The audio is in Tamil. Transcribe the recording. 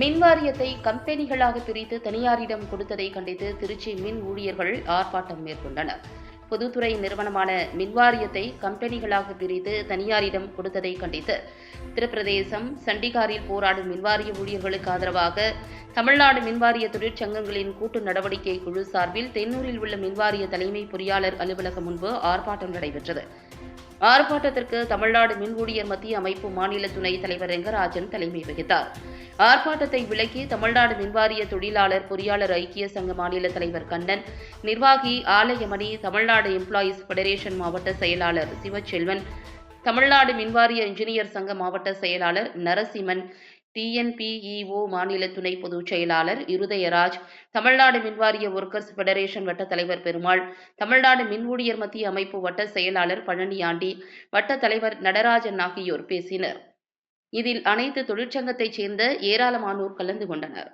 மின்வாரியத்தை கம்பெனிகளாக பிரித்து தனியாரிடம் கொடுத்ததை கண்டித்து திருச்சி மின் ஊழியர்கள் ஆர்ப்பாட்டம் மேற்கொண்டனர். பொதுத்துறை நிறுவனமான மின்வாரியத்தை கம்பெனிகளாக பிரித்து தனியாரிடம் கொடுத்ததை கண்டித்து உத்தரப்பிரதேசம் சண்டிகாரில் போராடும் மின்வாரிய ஊழியர்களுக்கு ஆதரவாக தமிழ்நாடு மின்வாரிய தொழிற்சங்கங்களின் கூட்டு நடவடிக்கை குழு சார்பில் தென்னூரில் உள்ள மின்வாரிய தலைமை பொறியாளர் அலுவலகம் முன்பு ஆர்ப்பாட்டம் நடைபெற்றது. ஆர்ப்பாட்டத்திற்கு தமிழ்நாடு மின் ஊழியர் மத்திய அமைப்பு மாநில துணைத் தலைவர் ரெங்கராஜன் தலைமை வகித்தார். ஆர்ப்பாட்டத்தை விலக்கி தமிழ்நாடு மின்வாரிய தொழிலாளர் பொறியாளர் ஐக்கிய சங்க மாநில தலைவர் கண்ணன் நிர்வாகி ஆலயமணி தமிழ்நாடு எம்ப்ளாயீஸ் ஃபெடரேஷன் மாவட்ட செயலாளர் சிவச்செல்வன் தமிழ்நாடு மின்வாரிய இன்ஜினியர் சங்க மாவட்ட செயலாளர் நரசிம்மன் டிஎன்பிஇஓ மாநில துணை பொதுச் செயலாளர் இருதயராஜ் தமிழ்நாடு மின்வாரிய ஒர்க்கர்ஸ் ஃபெடரேஷன் வட்ட தலைவர் பெருமாள் தமிழ்நாடு மின் ஊழியர் மத்திய அமைப்பு வட்ட செயலாளர் பழனியாண்டி வட்ட தலைவர் நடராஜன் ஆகியோர் பேசினர். இதில் அனைத்து தொழிற்சங்கத்தைச் சேர்ந்த ஏராளமானோர் கலந்து கொண்டனர்.